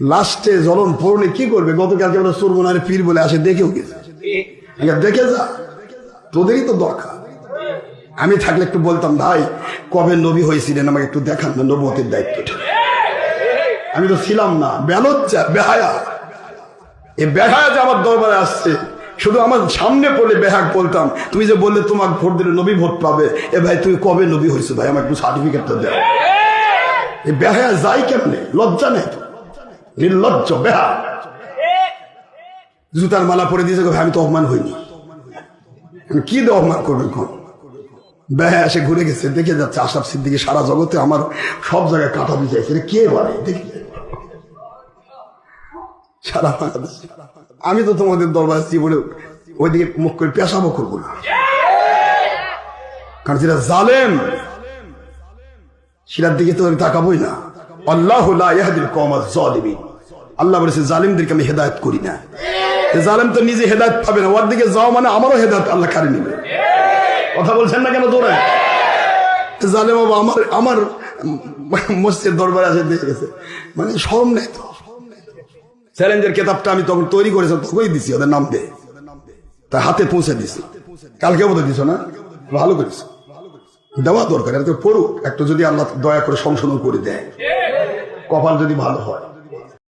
লাস্টে জ্বলন পড়লে কি করবে? গতকালকে আমরা সুরমনারে পীর বলে আসে, দেখেও গেছে। দেখে যা। তোদেরই তো দরকার। আমি থাকলে একটু বলতাম, ভাই, কবে নবী হয়েছিলেন? আমাকে একটু দেখান না নবতির দায়িত্বটা। আমি তো ছিলাম না। বেলজ্জা বেহায়া। এই বেহায়া যে আমার দরবারে আসছে, শুধু আমার সামনে পড়লে বেহাক বলতাম, তুমি যে বললে তোমার ভোট দিলে নবী ভোট পাবে, এ ভাই, তুমি কবে নবী হয়েছো? ভাই আমার একটু সার্টিফিকেটটা দাও। এই বেহায়া যাই কেমনে? লজ্জা নেই তো। নির্লজ্জ বেহা জুতার মালা পরে দিয়েছে আমি তো অপমান হইনি। কি দিয়ে অপমান করবেন কোন বেহা এসে ঘুরে গেছে, দেখে যাচ্ছে আশাফ সিদ্দিকি সারা জগতে আমার সব জায়গায় কাটা বিজাইছে এটা কে বলে? দেখি। সারা বাংলাদেশ। আমি তো তোমাদের দরবার জীবনে ওইদিকে মুখ করে পেশাবো করব না। কারণ জালেম, সেটার দিকে তো তাকাবোই না। আল্লাহ বলেছে, জালিমদেরকে আমি হেদায়ত করি না। জালেম তো নিজে হেদায়ত পাবে না, ওর দিকে যাও মানে আমারও হেদায়ত আল্লাহ কারে নেবে। কথা বলছেন না কেন তোরা বাবা, আমার আমার মসজিদ দরবারে গেছে। মানে শরম নেই তো। চ্যালেঞ্জের কেতাবটা আমি তখন তৈরি করেছিলাম দিছি, ওদের নাম দিয়ে। তা হাতে পৌঁছে দিছি। কালকে বোধ দিছ না? ভালো দেওয়া দরকার পড়ুক। একটু যদি আল্লাহ দয়া করে সংশোধন করে দেয়। কপাল যদি ভালো হয়।